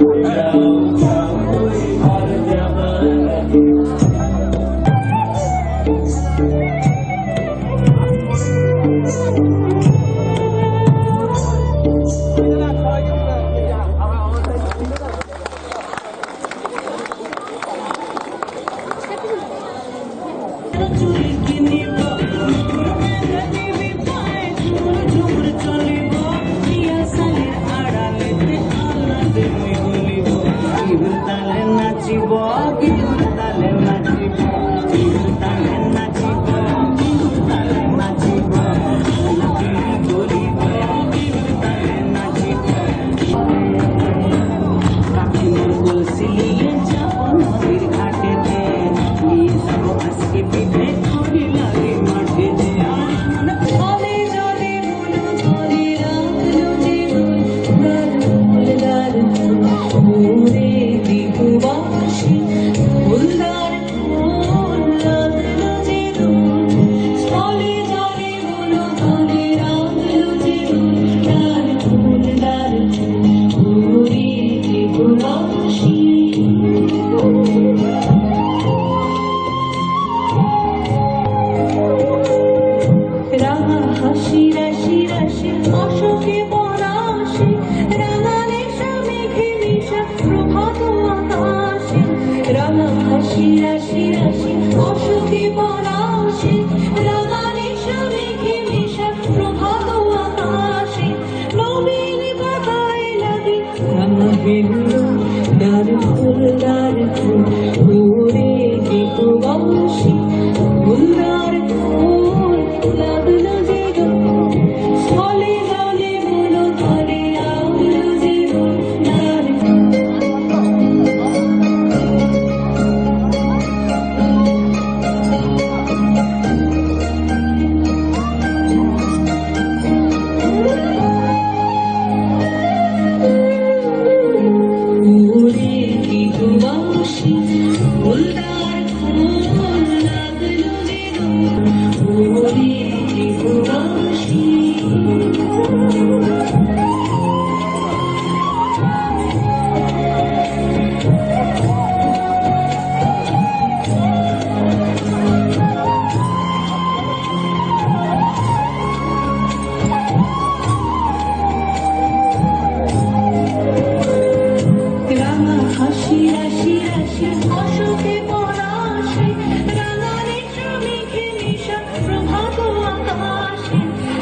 Give me জীবন তালে নাচিব জীবন তালে নাচিব জীবন তালে নাচিব জীবন তালে নাচিব আজকে বিবে রাশি রাশি রাশি অসুখী পরাশি রাগা নিশা মেঘে মেশা প্রভাত আকাশে নবীন পাতায় লাগে রামধেনু দার ফুল দার ফুল ভোরে গীত বংশী ফুলদার ফুল